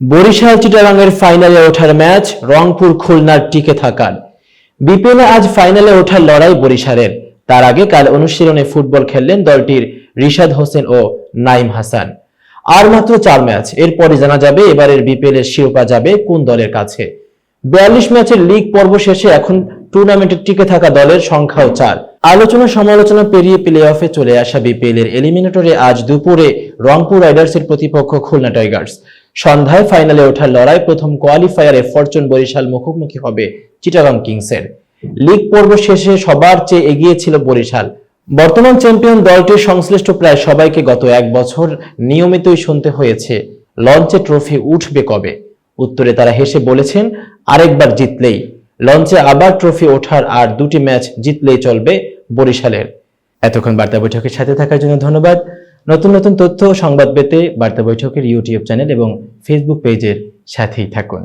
বরিশাল চিটাগাংয়ের ফাইনালে ওঠার ম্যাচ রংপুর খুলনার টিকে থাকার। বিপিএলে আজ ফাইনালে ওঠার লড়াই বরিশালের। তার আগে কাল অনুশীলনে ফুটবল খেললেন দলটির রিশাদ হোসেন ও নাইম হাসান। আর মাত্র চার ম্যাচ। এরপরে জানা যাবে এবারের বিপিএল এর শিরোপা যাবে কোন দলের কাছে। বিয়াল্লিশ ম্যাচের লিগ পর্ব শেষে এখন টুর্নামেন্টে টিকে থাকা দলের সংখ্যাও চার। আলোচনা সমালোচনা পেরিয়ে প্লে অফে চলে আসা বিপিএল এর এলিমিনেটরে আজ দুপুরে রংপুর রাইডার্সের প্রতিপক্ষ খুলনা টাইগার্স। সন্ধ্যায় ফাইনালে ওঠার লড়াই প্রথম কোয়ালিফায়ারে ফরচুন বরিশাল মুখোমুখি হবে চিটাগাং কিংসের। লিগ পর্ব শেষে সবার চেয়ে এগিয়ে ছিল বরিশাল। বর্তমান চ্যাম্পিয়ন দলটির সংশ্লিষ্ট প্রায় সবাইকে গত এক বছর নিয়মিতই শুনতে হয়েছে, লঞ্চে ট্রফি উঠবে কবে? উত্তরে তারা হেসে বলেছেন, আরেকবার জিতলেই। লঞ্চে আবার ট্রফি ওঠার আর দুটি ম্যাচ জিতলেই চলবে বরিশালের। এতক্ষণ বার্তা বৈঠকের সাথে থাকার জন্য ধন্যবাদ। নতুন নতুন তথ্য ও সংবাদ পেতে বার্তা বৈঠকের ইউটিউব চ্যানেল এবং ফেসবুক পেজের সাথেই থাকুন।